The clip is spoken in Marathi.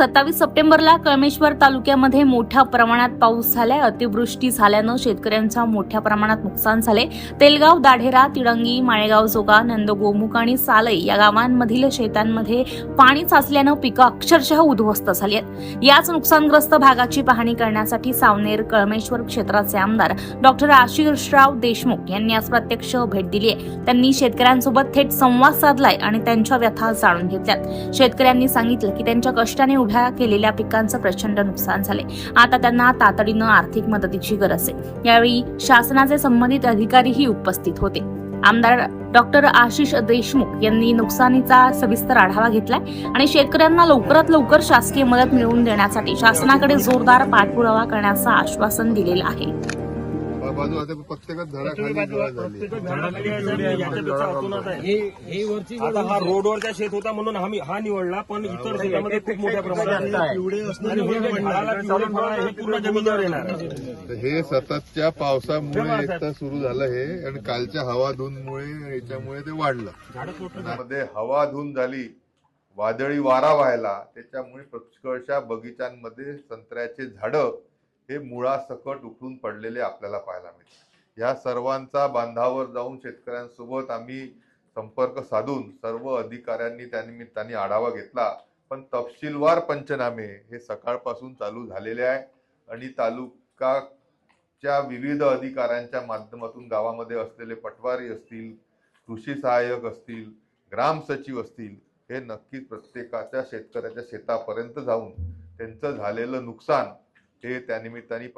सत्तावीस सप्टेंबरला कळमेश्वर तालुक्यामध्ये मोठ्या प्रमाणात पाऊस झालाय. अतिवृष्टी झाल्यानं शेतकऱ्यांचा मोठ्या प्रमाणात नुकसान झाले तेलगाव दाढेरा तिडंगी माळेगाव जोगा नंदगोमुख आणि सालई या गावांमधील शेतांमध्ये पाणी साचल्यानं पिकं अक्षरशः उद्ध्वस्त झाली आहेत याच नुकसानग्रस्त भागाची पाहणी करण्यासाठी सावनेर कळमेश्वर क्षेत्राचे आमदार डॉक्टर आशिषराव देशमुख यांनी आज प्रत्यक्ष भेट दिली आहे त्यांनी शेतकऱ्यांसोबत थेट संवाद साधलाय आणि त्यांच्या व्यथा जाणून घेतल्यात. शेतकऱ्यांनी सांगितलं की त्यांच्या कष्टाने उभ्या केलेल्या पिकांचं प्रचंड नुकसान झाले आता त्यांना तातडीनं आर्थिक मदतीची गरज आहे. यावेळी शासनाचे संबंधित अधिकारीही उपस्थित होते. आमदार डॉक्टर आशिष देशमुख यांनी नुकसानीचा सविस्तर आढावा घेतलाय आणि शेतकऱ्यांना लवकरात लवकर शासकीय मदत मिळवून देण्यासाठी शासनाकडे जोरदार पाठपुरावा करण्याचं आश्वासन दिलेलं आहे. बाजू आता प्रत्येकात झाडाखाली झाली. आता हा रोडवरचा शेत होता म्हणून आम्ही हा निवडला पण इतर शेतामध्ये खूप मोठ्या प्रमाणात. आणि हे जे झाडाला पिवळे फळं आहे, हे पूर्ण जमिनीवर येणार. आहे. तर हे सततच्या पावसामुळे एक तर सुरू झालं हे आणि कालच्या हवा धुंदमुळे याच्यामुळे ते वाढलं. त्यामध्ये हवा धुंद झाली वादळी वारा व्हायला त्याच्यामुळे पुष्कळशा बगीचांमध्ये संत्र्याचे झाडं हे मुळासकट उठून पडलेले आपल्याला पाहायला मिळते. या सर्वांचा बांधावर जाऊन शेतकऱ्यांसोबत आम्ही संपर्क साधून सर्व अधिकाऱ्यांनी त्यानिमित्ताने आढावा घेतला. पण तपशीलवार पंचनामे हे सकाळपासून चालू झालेले आहे आणि तालुकाच्या विविध अधिकाऱ्यांच्या माध्यमातून गावामध्ये असलेले पटवारी असतील कृषी सहाय्यक असतील ग्राम सचिव असतील हे नक्कीच प्रत्येकाच्या शेतकऱ्याच्या शेतापर्यंत जाऊन त्यांचं झालेलं नुकसान हे त्यानिमित्ताने